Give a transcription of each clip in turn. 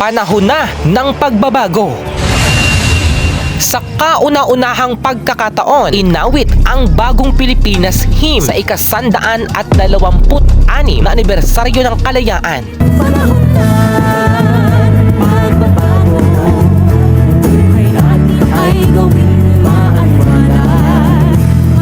Panahon na ng pagbabago. Sa kauna-unahang pagkakataon, inawit ang bagong Pilipinas hymn sa ikasandaan at dalawamput anim na anibersaryo ng kalayaan. Panahon na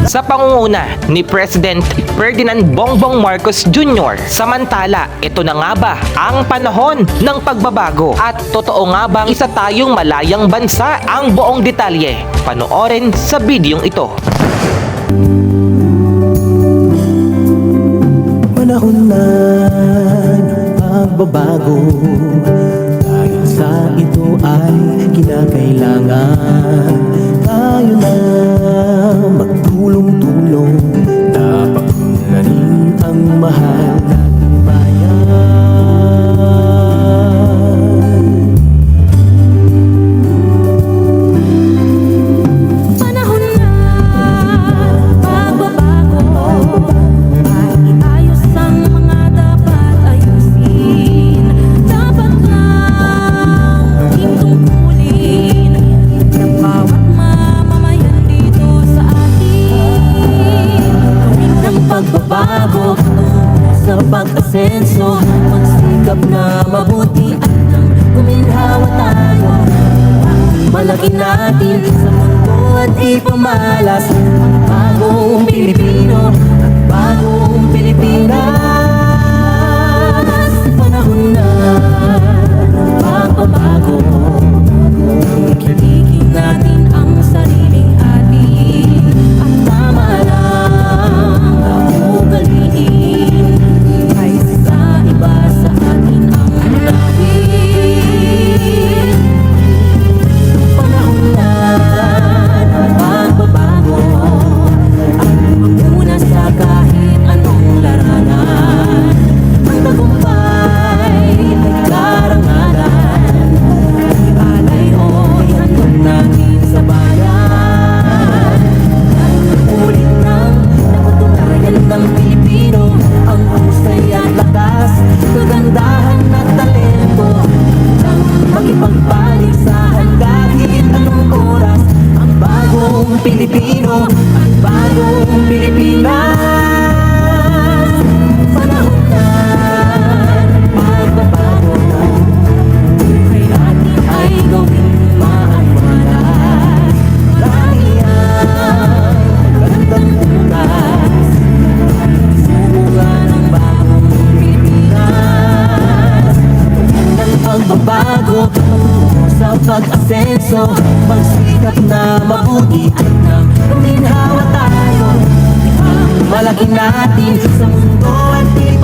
Sa pangunguna ni President Ferdinand Bongbong Marcos Jr. Samantala, ito na nga ba ang panahon ng pagbabago? At totoo nga bang isa tayong malayang bansa? Ang buong detalye, panoorin sa bidyong ito. Panahon na pagbabago Dahil sa ito ay kinakailangan mahal. nating pag-asenso Magsikap na mabuti at nang guminhawa tayo. Malaki natin sa mundo at ipamalas makipagpaligsahan kahit anong oras Ang bagong Pilipino at bagong Pilipinas. Panahon na ng pagbabago Buhay natin ay gawing maaliwalas Marami ang magandang bukas Sumunga ng bagong Pilipinas Tuwing ng pagbabago sa pag-asenso Magsikap na mabuti at nang guminhawa tayo. Malaki natin sa mundo at di